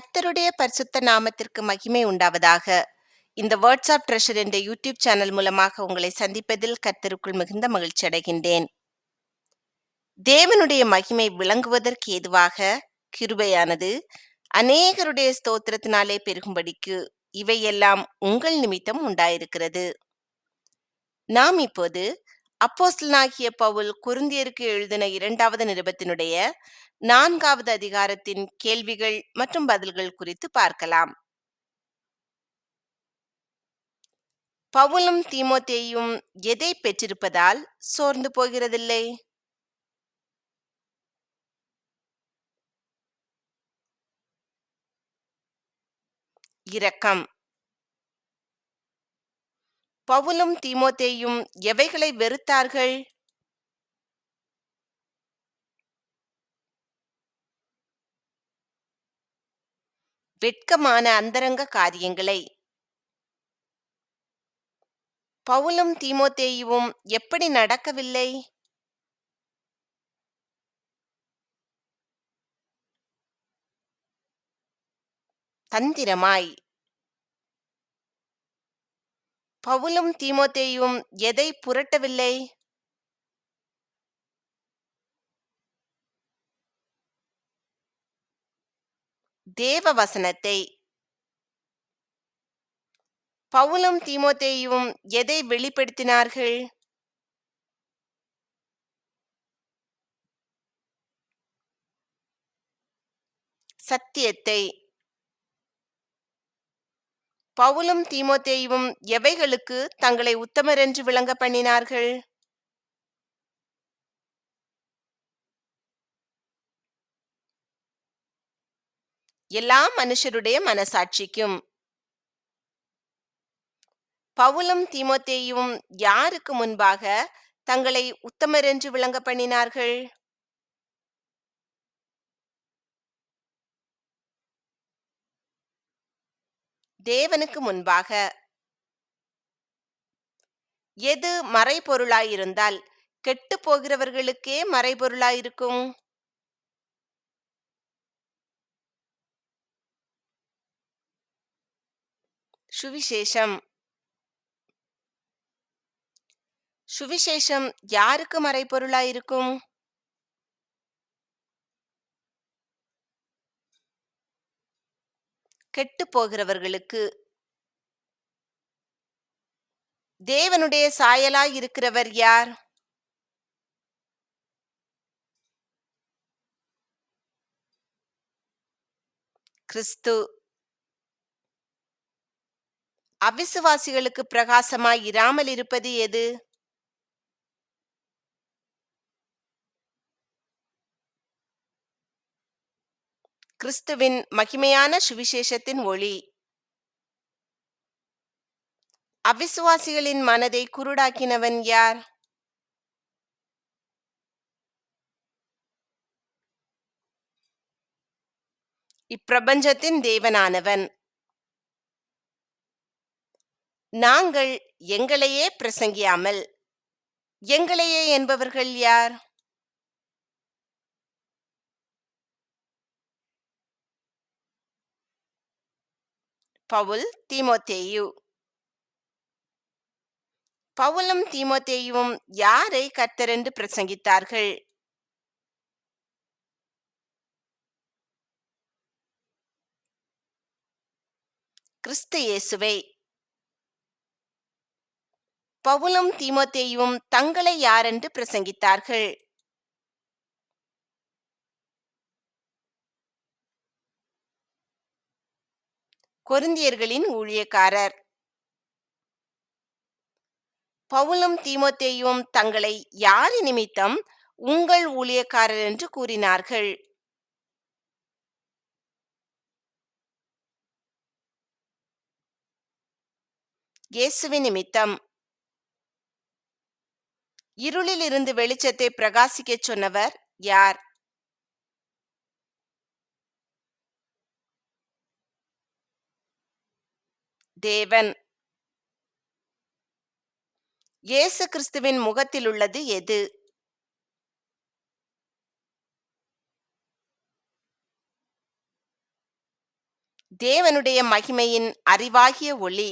கர்த்தருடைய பரிசுத்த நாமத்திற்கு மகிமை உண்டாவதாக. இந்த வேர்ட்ஸ் ஆஃப் ட்ரெஷர் என்ற யூடியூப் சேனல் மூலமாக உங்களை சந்திப்பதில் கர்த்தருக்குள் மிகுந்த மகிழ்ச்சி அடைகின்றேன். தேவனுடைய மகிமை விளங்குவதற்கு ஏதுவாக கிருபையானது அநேகருடைய ஸ்தோத்திரத்தினாலே பெருகும்படிக்கு இவையெல்லாம் உங்கள் நிமித்தம் உண்டாயிருக்கிறது. நாம் இப்போது அப்போஸ்தலனாகிய பவுல் குருந்தியருக்கு எழுதின இரண்டாவது நிருபத்தினுடைய நான்காவது அதிகாரத்தின் கேள்விகள் மற்றும் பதில்கள் குறித்து பார்க்கலாம். பவுலும் தீமோத்தேயும் எதை பெற்றிருப்பதால் சோர்ந்து போகிறதில்லை? இரக்கம். பவுலும் தீமோத்தேயும் எவைகளை வெறுத்தார்கள்? வெட்கமான அந்தரங்க காரியங்களை. பவுலும் தீமோத்தேயுவும் எப்படி நடக்கவில்லை? தந்திரமாய் பவுலும் தீமோத்தேயும் எதை புரட்டவில்லை? தேவ வசனத்தை பவுலும் தீமோத்தேயும் எதை வெளிப்படுத்தினார்கள்? சத்தியத்தை. பவுலும் தீமோத்தேயும் எவைகளுக்கு தங்களை உத்தமரென்று விளங்க பண்ணினார்கள்? எல்லா மனுஷருடைய மனசாட்சிக்கும். பவுலும் தீமோத்தேயும் யாருக்கு முன்பாக தங்களை உத்தமர் என்று விளங்க பண்ணினார்கள்? தேவனுக்கு முன்பாக எது மறைபொருளாயிருந்தால் கெட்டு போகிறவர்களுக்கே மறைபொருளாயிருக்கும் சுவிசேஷம். சுவிசேஷம் யாருக்கு மறைபொருளாயிருக்கும் கெட்டு போகிறவர்களுக்கு தேவனுடைய சாயலாய் இருக்கிறவர் யார்? கிறிஸ்து. அவிசுவாசிகளுக்கு பிரகாசமாய் இராமல் இருப்பது எது? கிறிஸ்துவின் மகிமையான சுவிசேஷத்தின் ஒளி. அவிசுவாசிகளின் மனதை குருடாக்கினவன் யார்? இப்பிரபஞ்சத்தின் தேவனானவன். நாங்கள் எங்களையே பிரசங்கியாமல் எங்களையே என்பவர்கள் யார்? பவுல் தீமோத்தேயு. பவுலும் தீமோத்தேயுவும் யாரை கர்த்தரென்று பிரசங்கித்தார்கள்? கிறிஸ்து இயேசுவை. பவுலும் தீமோத்தேயும் தங்களை யாரென்று பிரசங்கித்தார்கள்? கொருந்தியர்களின் ஊழியக்காரர். பவுலும் தீமோத்தேயும் தங்களை யார் நிமித்தம் உங்கள் ஊழியக்காரர் என்று கூறினார்கள்? இயேசுவின் நிமித்தம். இருளில் இருந்து வெளிச்சத்தை பிரகாசிக்கச் சொன்னவர் யார்? தேவன். இயேசு கிறிஸ்துவின் முகத்தில் உள்ளது எது? தேவனுடைய மகிமையின் அறிவாகிய ஒளி.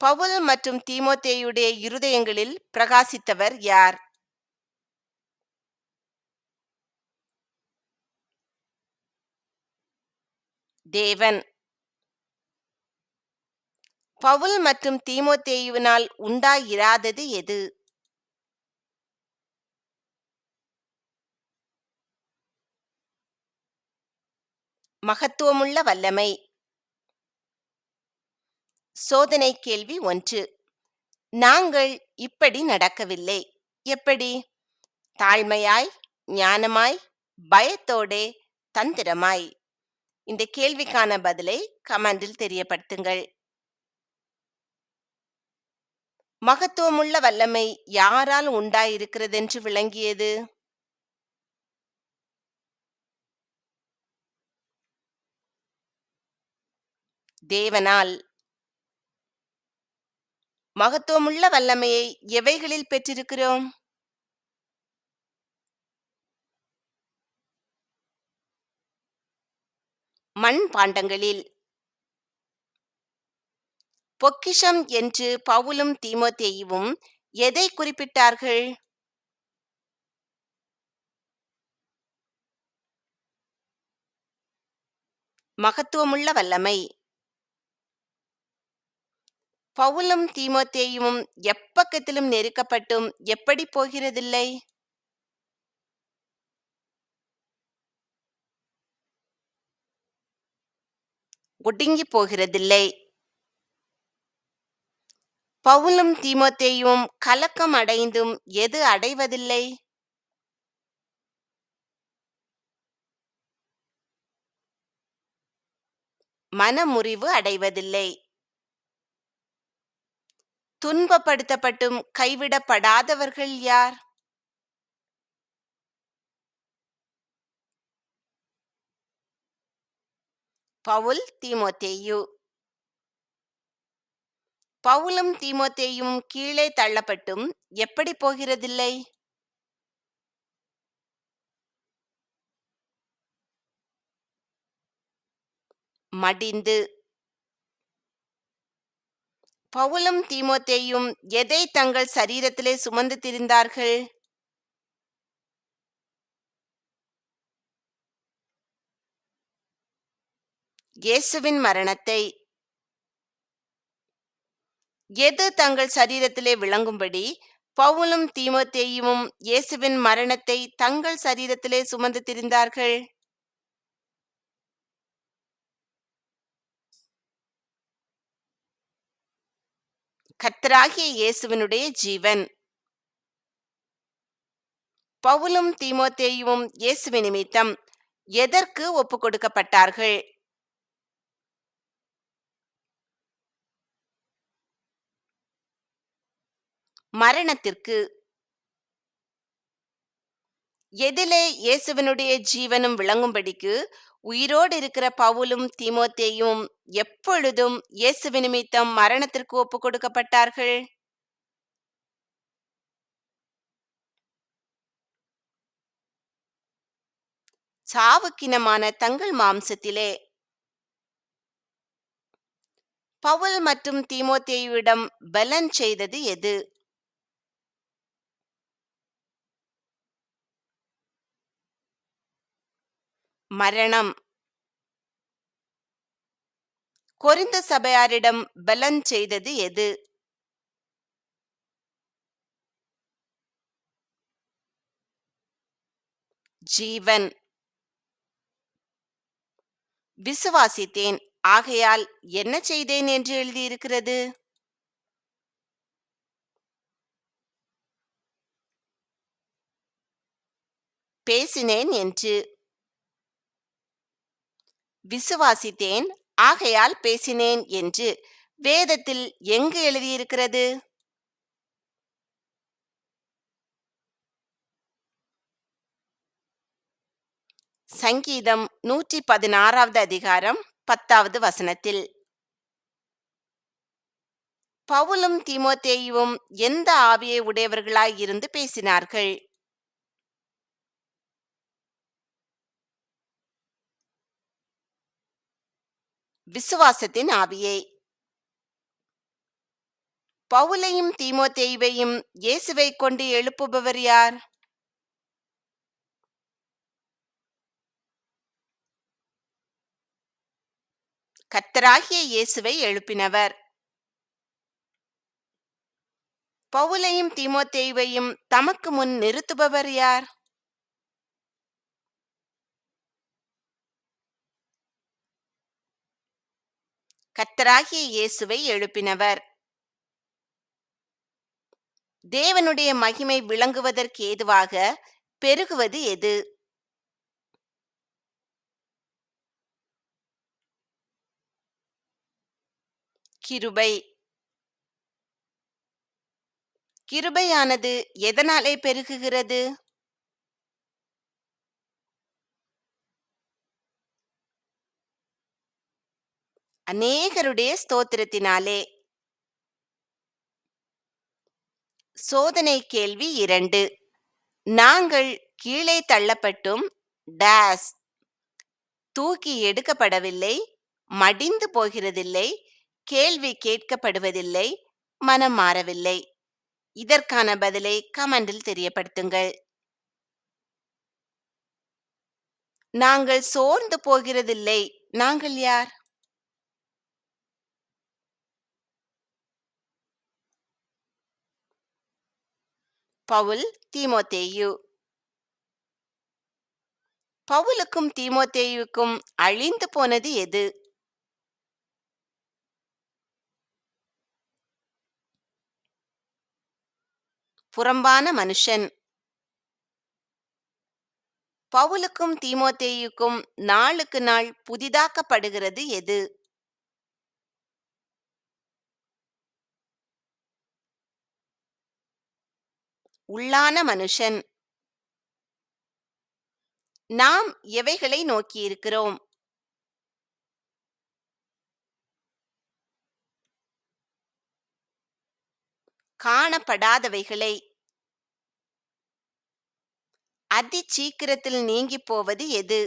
பவுல் மற்றும் தீமோத்தேயுடைய இருதயங்களில் பிரகாசித்தவர் யார்? தேவன். பவுல் மற்றும் தீமோத்தேயுவினால் உண்டாயிராதது எது? மகத்துவமுள்ள வல்லமை. சோதனை கேள்வி ஒன்று. நாங்கள் இப்படி நடக்கவில்லை. எப்படி? தாழ்மையாய் ஞானமாய் பயத்தோடே தந்திரமாய். இந்த கேள்விக்கான பதிலை கமெண்டில் தெரியப்படுத்துங்கள். மகத்துவமுள்ள வல்லமை யாரால் உண்டாயிருக்கிறதென்று விளங்கியது? தேவனால். மகத்துவமுள்ள வல்லமையை எவைகளில் பெற்றிருக்கிறோம்? மண் பாண்டங்களில். பொக்கிஷம் என்று பவுலும் தீமோத்தேயுவும் எதை குறிப்பிட்டார்கள்? மகத்துவமுள்ள வல்லமை. பவுலும் தீமோத்தேயும் எப்பக்கத்திலும் நெருக்கப்பட்டும் எப்படி போகிறதில்லை? ஒடுங்கி போகிறதில்லை. பவுலும் தீமோத்தேயும் கலக்கம் அடைந்தும் எது அடைவதில்லை? மனமுறிவு அடைவதில்லை. துன்பப்படுத்தப்பட்டும் கைவிடப்படாதவர்கள் யார்? பவுல் தீமோத்தேயு. பவுலும் தீமோத்தேயும் கீழே தள்ளப்பட்டும். எப்படி போகிறதில்லை? மடிந்து. பவுலும் தீமோத்தேயும் எதை தங்கள் சரீரத்திலே சுமந்து திரிந்தார்கள்? இயேசுவின் மரணத்தை எது தங்கள் சரீரத்திலே விளங்கும்படி? பவுலும் தீமோத்தேயுவும் இயேசுவின் மரணத்தை தங்கள் சரீரத்திலே சுமந்து திரிந்தார்கள். கத்தராகிய இயேசுவினுடைய ஜீவன். பவுலும் தீமோத்தேயுவும் இயேசுவின் நிமித்தம் எதற்கு ஒப்பு கொடுக்கப்பட்டார்கள்? மரணத்திற்கு எதிலே இயேசுவினுடைய ஜீவனும் விளங்கும்படிக்கு உயிரோடு இருக்கிற பவுலும் தீமோத்தேயும் எப்பொழுதும் இயேசுவின் நிமித்தம் மரணத்திற்கு ஒப்பு கொடுக்கப்பட்டார்கள். சாவுக்கினமான தங்கள் மாம்சத்திலே பவுல் மற்றும் தீமோத்தேயுவிடம் பலன் செய்தது எது? மரணம். கொரிந்த சபையாரிடம் பலன் செய்தது எது? ஜீவன். விசுவாசித்தேன். ஆகையால் என்ன செய்தேன் என்று எழுதியிருக்கிறது? பேசினேன் என்று விசுவாசித்தேன் ஆகையால் பேசினேன் என்று வேதத்தில் எங்கு எழுதியிருக்கிறது? சங்கீதம் நூற்றி பதினாறாவது அதிகாரம் பத்தாவது வசனத்தில். பவுலும் தீமோத்தேயுவும் எந்த ஆவியை உடையவர்களாய் இருந்து பேசினார்கள்? விசுவாசத்தின் ஆவியே. பவுலையும் தீமோத்தேயுவையும் இயேசுவை கொண்டு எழுப்புபவர் யார்? கத்தராகிய இயேசுவை எழுப்பினவர். பவுலையும் தீமோத்தேயுவையும் தமக்கு முன் நிறுத்துபவர் யார்? கத்தராகிய இயேசுவை எழுப்பினவர். தேவனுடைய மகிமை விளங்குவதற்கு ஏதுவாக பெருகுவது எது? கிருபை. கிருபையானது எதனாலே பெருகுகிறது? அநேகருடைய ஸ்தோத்திரத்தினாலே. சோதனை கேள்வி இரண்டு. நாங்கள் கீழே தள்ளப்பட்டும் டேஸ் தூக்கி எடுக்கப்படவில்லை மடிந்து போகிறதில்லை கேள்வி கேட்கப்படுவதில்லை மனம் மாறவில்லை. இதற்கான பதிலை கமெண்டில் தெரியப்படுத்துங்கள். நாங்கள் சோர்ந்து போகிறதில்லை. நாங்கள் யார்? பவுல் தீமோத்தேயு. பவுலுக்கும் தீமோத்தேயுக்கும் அழிந்து போனது எது? புறம்பான மனுஷன். பவுலுக்கும் தீமோத்தேயுக்கும் நாளுக்கு நாள் புதிதாக்கப்படுகிறது எது? உள்ளான மனுஷன். நாம் எவைகளை நோக்கியிருக்கிறோம் காணப்படாதவைகளை. அதி சீக்கிரத்தில் நீங்கி போவது எது?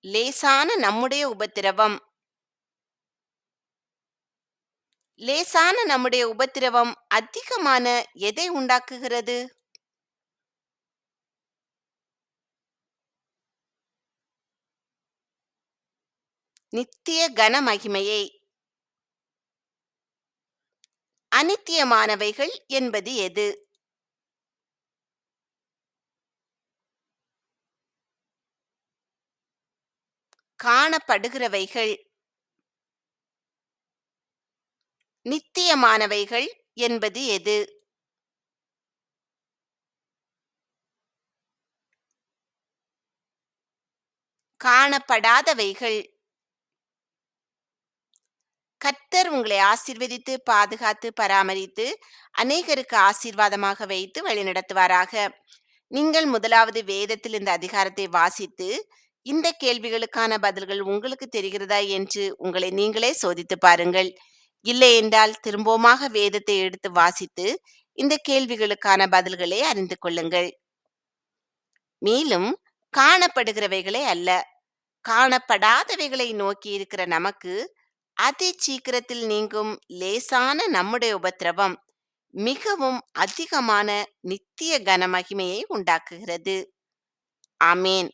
லேசான நம்முடைய உபத்திரவம். லேசான நம்முடைய உபத்திரவம் அதிகமான எதை உண்டாக்குகிறது? நித்திய கன மகிமையை. அனித்தியமானவைகள் என்பது எது? காணப்படுகிறவைகள். நித்தியமானவைகள் என்பது எது? காணப்படாதவைகள். கர்த்தர் உங்களை ஆசிர்வதித்து பாதுகாத்து பராமரித்து அநேகருக்கு ஆசீர்வாதமாக வைத்து வழிநடத்துவாராக. நீங்கள் முதலாவது வேதத்தில் இந்த அதிகாரத்தை வாசித்து இந்த கேள்விகளுக்கான பதில்கள் உங்களுக்கு தெரிகிறதா என்று உங்களை நீங்களே சோதித்து பாருங்கள். இல்லை என்றால் திரும்பவுமாக வேதத்தை எடுத்து வாசித்து இந்த கேள்விகளுக்கான பதில்களை அறிந்து கொள்ளுங்கள். மேலும் காணப்படுகிறவைகளை அல்ல காணப்படாதவைகளை நோக்கி இருக்கிற நமக்கு அதி சீக்கிரத்தில் நீங்கும் லேசான நம்முடைய உபத்திரவம் மிகவும் அதிகமான நித்திய கனமகிமையை உண்டாக்குகிறது. ஆமேன்.